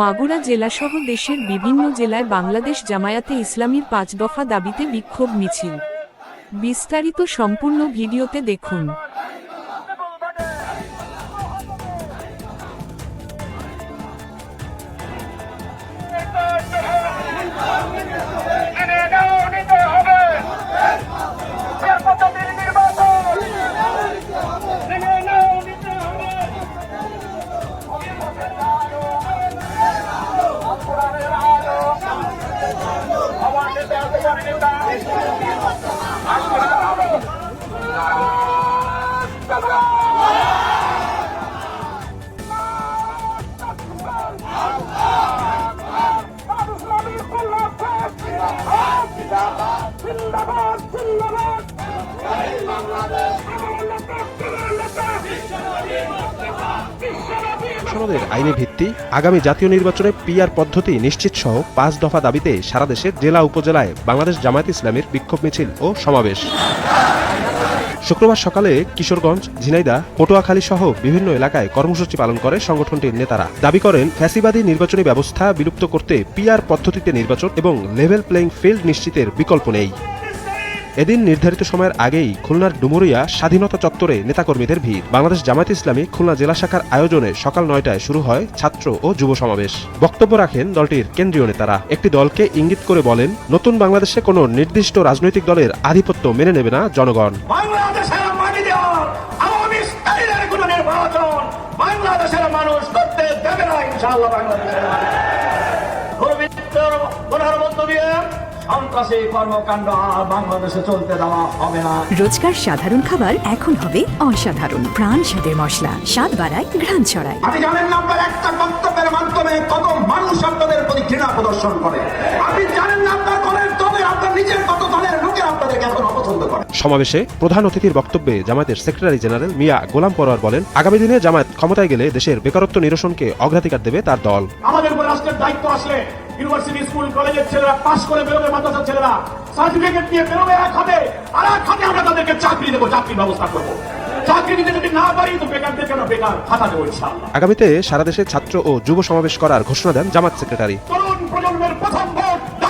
মাগুরা জেলাসহ দেশের বিভিন্ন জেলায় বাংলাদেশ জামায়াতে ইসলামীর পাঁচ দফা দাবিতে বিক্ষোভ মিছিল। বিস্তারিত সম্পূর্ণ ভিডিওতে দেখুন। নেতা সংসদের আইনি ভিত্তি, আগামী জাতীয় নির্বাচনে পিআর পদ্ধতি নিশ্চিত সহ পাঁচ দফা দাবিতে সারা দেশে জেলা উপজেলায় বাংলাদেশ জামায়াত ইসলামের বিক্ষোভ মিছিল ও সমাবেশ। শুক্রবার সকালে কিশোরগঞ্জ ঝিনাইদা পটুয়াখালী সহ বিভিন্ন এলাকায় কর্মসূচি পালন করে সংগঠনটির নেতারা। দাবি করেন, ফ্যাসিবাদী নির্বাচনী ব্যবস্থা বিলুপ্ত করতে পিআর পদ্ধতিতে নির্বাচন এবং লেভেল প্লেইং ফিল্ড নিশ্চিতের বিকল্প নেই। এদিন নির্ধারিত সময়ের আগেই খুলনার ডুমুরিয়া স্বাধীনতা চত্বরে নেতাকর্মীদের ভিড়। বাংলাদেশ জামায়াত ইসলামী খুলনা জেলা শাখার আয়োজনে সকাল নয়টায় শুরু হয় ছাত্র ও যুব সমাবেশ। বক্তব্য রাখেন দলটির কেন্দ্রীয় নেতারা। একটি দলকে ইঙ্গিত করে বলেন, নতুন বাংলাদেশে কোনো নির্দিষ্ট রাজনৈতিক দলের আধিপত্য মেনে নেবে না জনগণ। মানুষ করতে দেবে না ইনশাআল্লাহ সন্ত্রাসী কর্মকাণ্ড আর বাংলাদেশে চলতে দেওয়া হবে না। রোজকার সাধারণ খাবার এখন হবে অসাধারণ। প্রাণ স্বাদের মশলা স্বাদ বাড়ায় ঘ্রাণ ছড়ায়। আপনি জানেন না আপনার একটা বক্তব্যের মাধ্যমে কত মানুষ আপনাদের প্রতি ঘৃণা প্রদর্শন করে। আপনি জানেন না আপনার দলের দলে আপনার নিজের কত দলের লোকে আপনাদেরকে এখন অপছন্দ করে। সমাবেশে প্রধান অতিথির বক্তব্যে জামায়াতের সেক্রেটারি জেনারেল মিয়া গোলাম পরোয়ার বলেন আগামী দিনে জামায়াত ক্ষমতায় গেলে দেশের বেকারত্ব নিরসনকে অগ্রাধিকার দেবে তার দল। আমাদের উপর রাষ্ট্রের দায়িত্ব আসলে ইউনিভার্সিটি স্কুল কলেজের ছেলেরা পাস করে বেরোবে মাদ্রাসার ছেলেরা। সার্টিফিকেট নিয়ে বেরোবে এক হাতে আর এক হাতে আমরা তাদেরকে চাকরি দেবো চাকরির ব্যবস্থা করব। আগামীতে সারা দেশে ছাত্র ও যুব সমাবেশ করার ঘোষণা দেন জামাত সেক্রেটারি।